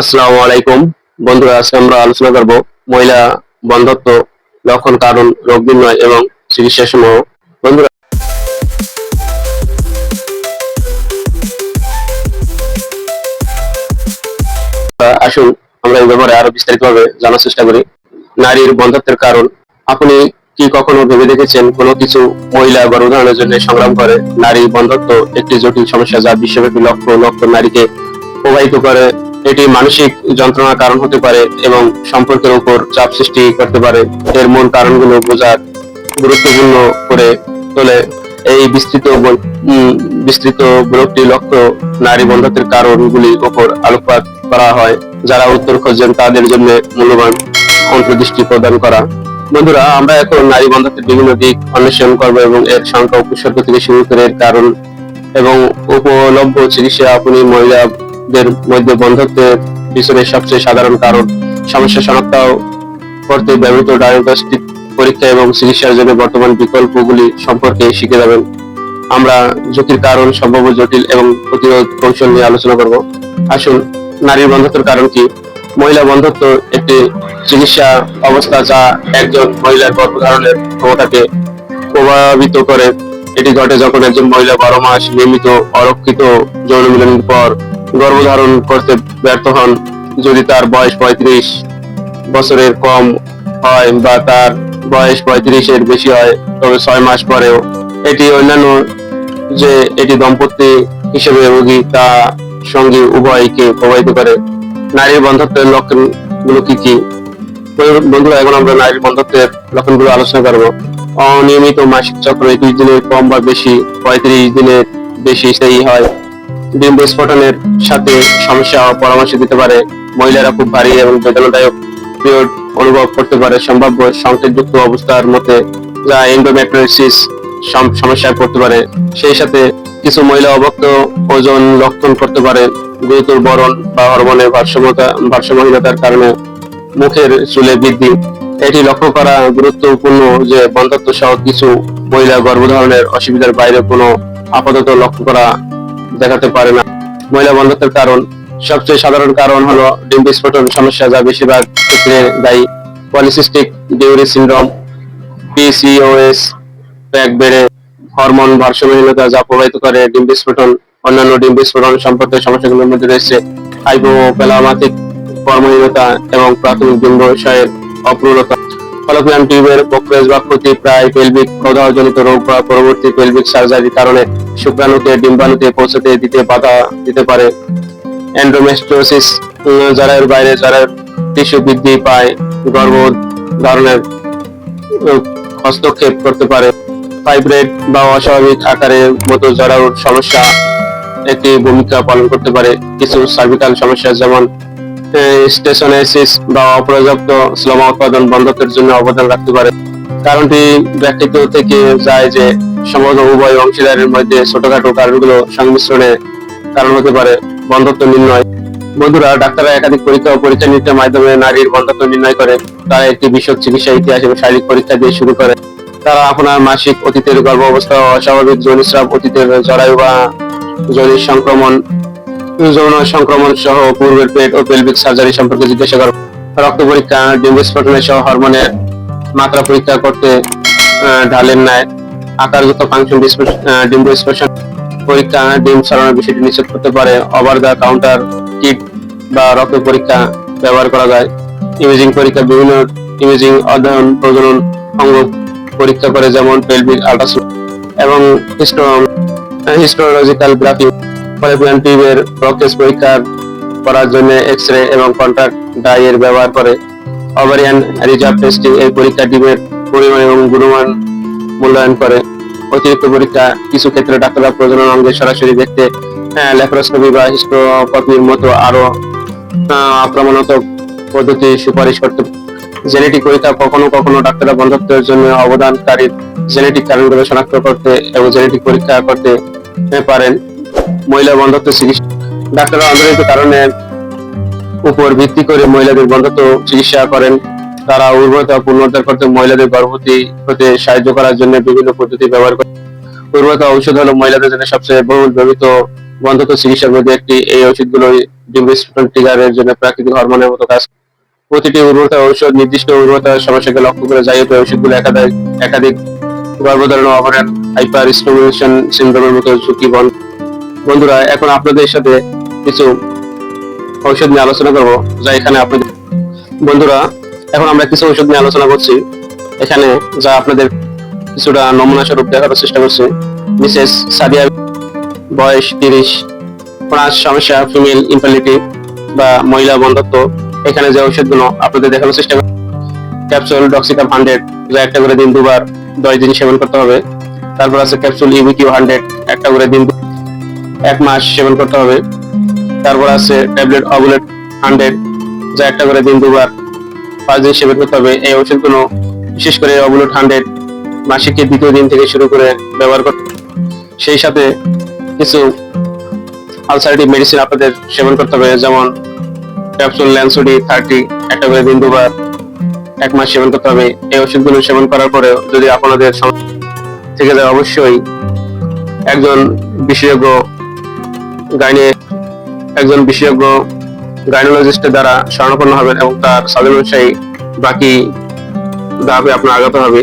আসসালামু আলাইকুম। বন্ধুরা, আজকে আমরা আলোচনা করব মহিলা বন্ধত্ব লক্ষণ, কারণ, রোগ নির্ণয় এবং চিকিৎসা সমূহ বন্ধুরা, আসুন আমরা এই ব্যাপারে আরও বিস্তারিতভাবে জানার চেষ্টা করি। নারীর বন্ধত্বের কারণ। আপনি কি কখনো ভেবে দেখেছেন কোনো কিছু মহিলা গর্ভধারণের জন্য সংগ্রাম করে? নারী বন্ধত্ব একটি জটিল সমস্যা যা বিশ্বব্যাপী লক্ষ লক্ষ নারীকে প্রবাহিত করে। এটি মানসিক যন্ত্রণার কারণ হতে পারে এবং সম্পর্কের উপর চাপ সৃষ্টি করতে পারে। এর মূল কারণগুলো বোঝার গুরুত্বপূর্ণ করে তোলে এই বিস্তৃত বিস্তৃত ব্লগটি লক্ষ্য নারী বন্ধত্বের কারণগুলির উপর আলোকপাত করা হয়, যারা উত্তর খোঁজেন তাদের জন্য মূল্যবান অন্তর্দৃষ্টি প্রদান করা। বন্ধুরা, আমরা এখন নারী বন্ধত্বের বিভিন্ন দিক অন্বেষণ করব এবং এর সংখ্যা উপসর্গ থেকে শুরু করে এর কারণ এবং উপলব্ধ চিকিৎসা, আপনি মহিলাদের মধ্যে বন্ধত্বের পিছনে সবচেয়ে সাধারণ কারণ। সমস্যা শনাক্ত করতে ব্যবহৃত ডায়াগনস্টিক পরীক্ষা এবং চিকিৎসার জন্য বর্তমান বিকল্পগুলি সম্পর্কে শিখে যাবেন। আমরা ঝুঁকির কারণ, সম্ভাব্য জটিল এবং প্রতিরোধ কৌশল নিয়ে আলোচনা করব। আসুন, নারীর বন্ধত্বের কারণ কি? মহিলা বন্ধত্ব একটি চিকিৎসা অবস্থা যা একজন মহিলার গর্ভধারণের ক্ষমতাকে প্রভাবিত করে। এটি ঘটে যখন একজন মহিলা বারো মাস নিয়মিত অরক্ষিত যৌন মিলনের পর গর্ভধারণ করতে ব্যর্থ হন। যদি তার বয়স পঁয়ত্রিশ বছরের কম হয় বা তার বয়স পঁয়ত্রিশের বেশি হয়, তবে ছয় মাস পরেও এটি অন্যান্য যে এটি দম্পতি হিসেবে রোগী, তা সঙ্গী উভয়কে প্রভাবিত করে। নারীর বন্ধত্বের লক্ষণগুলো কি কি? বন্ধুরা, এখন আমরা নারীর বন্ধত্বের লক্ষণগুলো আলোচনা করব। অনিয়মিত মাসিক চক্র, একুশ দিনের কম বা বেশি, পঁয়ত্রিশ দিনের বেশি সেই হয়। ডিম্ব স্ফোটনের সাথে সমস্যা ও পরামর্শ দিতে পারে। মহিলারা খুব ভারী এবং বেদনাদায়ক পিরিয়ড অনুভব করতে পারে। সম্ভাব্য সংকেতযুক্ত অবস্থার মধ্যে যা এন্ডোমেট্রিয়াসিস সমস্যায় পড়তে পারে। সেই সাথে কিছু মহিলা অবক্ত ওজন লক্ষণ করতে পারে। গুরুতর বরণ বা হরমোনের ভারসাম্যতা, ভারসাম্যহীনতার কারণে মুখের চুলে বৃদ্ধি। এটি লক্ষ্য করা গুরুত্বপূর্ণ যে বন্ধত্ব সহ কিছু মহিলা গর্ভধারণের অসুবিধার বাইরে কোনো আপাতত লক্ষ্য করা দেখাতে পারে না। মহিলা বন্ধত্বের কারণ, সবচেয়ে সাধারণ কারণ হলো ডিম বিস্ফোটন সমস্যা যা বেশিরভাগ ক্ষেত্রে দায়ী পলিসিস্টিক ডিউরি সিন্ড্রোম পিসিওএস প্যাক বেড়ে হরমোন ভারসাম্যহীনতা যা প্রভাবিত করে ডিম বিস্ফোটন অন্যান্য ডিম বিস্ফোটন সম্পর্কে সমস্যাগুলোর মধ্যে রয়েছে হাইপোপ্যালামাটিক কর্মহীনতা এবং প্রাথমিক ডিম্বাশয়ের অপূর্ণতা ফলোপিয়ান টিউবের বক্রেজ বা ক্ষতি প্রায় পেলভিক প্রদাহজনিত রোগ বা পরবর্তী পেলভিক সার্জারির কারণে শুক্রাণুকে ডিম্বাণুতে পৌঁছতে দিতে বাধা দিতে পারে। এন্ডোমেস্ট্রোসিস যারা বাইরে যারা টিস্যু বৃদ্ধি পায়, গর্ভ ধারণের হস্তক্ষেপ করতে পারে। ফাইব্রেড বা অস্বাভাবিক আকারের মতো জরায়ুর সমস্যা একটি ভূমিকা পালন করতে পারে। কিছু সার্ভিকাল সমস্যা যেমন স্টেশনেসিস বা অপর্যাপ্ত শ্লমা উৎপাদন বন্ধত্বের জন্য অবদান রাখতে পারে। কারণটি ব্যাখ্যিত থেকে যায় যে সম্ভবত উভয় অংশীদারের মধ্যে ছোটখাটো কারণগুলো সংমিশ্রণে কারণ হতে পারে বন্ধত্ব নির্ণয়। বন্ধুরা, ডাক্তাররা একাধিক পরীক্ষা নিরীক্ষার মাধ্যমে নারীর বন্ধত্ব নির্ণয় করে। তারা একটি বিশদ চিকিৎসা ইতিহাস এবং শারীরিক পরীক্ষা দিয়ে শুরু করে। তারা আপনার মাসিক অতীতের গর্ভ অবস্থা অস্বাভাবিক যৌনিস্রাব অতীতের জরায়ু বা যৌনিক সংক্রমণ যৌন সংক্রমণ সহ পূর্বের পেট ও পেলভিক সার্জারি সম্পর্কে জিজ্ঞাসা রক্ত পরীক্ষা সহ হরমোনের মাত্রা পরীক্ষা করতে আকারগত ফাংশন পরীক্ষা, ডিম ছড়ানোর বিষয়টি নিশ্চিত করতে পারে। ওভার দ্য কাউন্টার কিট বা রক্ত পরীক্ষা ব্যবহার করা যায়। ইমেজিং পরীক্ষা, বিভিন্ন ইমেজিং অধ্যয়ন, প্রজনন, অঙ্গ পরীক্ষা করে যেমন পেলভিক আল্ট্রাসাউন্ড এবং হিস্টোলজিক্যাল ফলেপিয়ান টিউবের ব্লকেজ পরীক্ষা করার জন্য এক্স রে এবং কন্ট্রাক্ট ডাই এর ব্যবহার করে ওভারিয়ান রিজার্ভ টেস্টিং এই পরীক্ষা ডিমের পরিমাণ এবং গুণমান মূল্যায়ন করে। অতিরিক্ত পরীক্ষা কিছু ক্ষেত্রে ডাক্তাররা প্রজনন অঙ্গে সরাসরি দেখতে ল্যাপারোস্কোপি বা হিস্টোকপির মতো আরও আক্রমণাত্মক পদ্ধতি সুপারিশ করতে জেনেটিক পরীক্ষা কখনো কখনো ডাক্তাররা বন্ধত্বের জন্য অবদানকারীর জেনেটিক কারণগুলো শনাক্ত করতে এবং জেনেটিক পরীক্ষা করতে পারেন। মহিলা বন্ধত্ব চিকিৎসা ডাক্তাররা অন্তর্নিহিত কারণে উপর ভিত্তি করে মহিলাদের বন্ধত্ব চিকিৎসা করেন। তারা উর্বরতা পুনরুদ্ধার করতে মহিলাদের গর্ভবতী হতে সাহায্য করার জন্য বিভিন্ন পদ্ধতি ব্যবহার করে। উর্বরতা ঔষধ হলো মহিলাদের জন্য সবচেয়ে বহুল ব্যবহৃত বন্ধত্ব চিকিৎসার মধ্যে একটি। এই ওষুধগুলো ডিম্বিস্টন টিগারের জন্য প্রাকৃতিক হরমোনের মতো কাজ প্রতিটি উর্বরতা ঔষধ, নির্দিষ্ট উর্বরতা সমস্যাকে লক্ষ্য করে জায়গাতে ওষুধগুলো একাধিক একাধিক গর্ভধারণ অপারেন হাইপার স্টিমুলেশন সিন্ড্রোমের মতো ঝুঁকি বন বন্ধুরা, এখন আপনাদের সাথে কিছু ঔষধ নিয়ে আলোচনা করব, যা এখানে আপনাদের বন্ধুরা, এখন আমরা কিছু ঔষধ নিয়ে আলোচনা করছি। এখানে যা আপনাদের কিছুটা নমুনা স্বরূপ দেখার চেষ্টা করছি। মিসেস সাদিয়া বয়স তিরিশ, প্রাণ সমস্যা, ফিমেল ইনফার্টিলিটি বা মহিলা বন্ধত্ব। এখানে যে ঔষধগুলো আপনাদের দেখানোর চেষ্টা করছি, ক্যাপসুল ডক্সিকাম হান্ড্রেড, যা একটা করে দিন দুবার, দশ দিন সেবন করতে হবে। তারপর আছে ক্যাপসুল ইউবিকিউ হান্ড্রেড, একটা করে দিন দু- এক মাস সেবন করতে হবে। তারপর আছে ট্যাবলেট, অবুলেট, হান্ড্রেড, যা একটা করে দিন দুবার। পাঁচ দিন সেবন করতে হবে। এই ওষুধগুলো বিশেষ করে অবুলেট, হান্ড্রেড মাসিকের দ্বিতীয় দিন থেকে শুরু করে ব্যবহার করতে। সেই সাথে কিছু আলসারেটিভ মেডিসিন আপনাদের সেবন করতে হবে, যেমন ক্যাপসুল ল্যান্সোডি থার্টি একটা করে দিন দুবার, এক মাস সেবন করতে হবে। এই ওষুধগুলো সেবন করার পরেও যদি আপনাদের থেকে যায়, অবশ্যই একজন বিশেষজ্ঞ গাইনে একজন বিশেষজ্ঞ গাইনোলজিস্টের দ্বারা শরণাপন্ন হবেন এবং তার সাজেন অনুযায়ী বাকি ধাপে আপনার আগত হবে।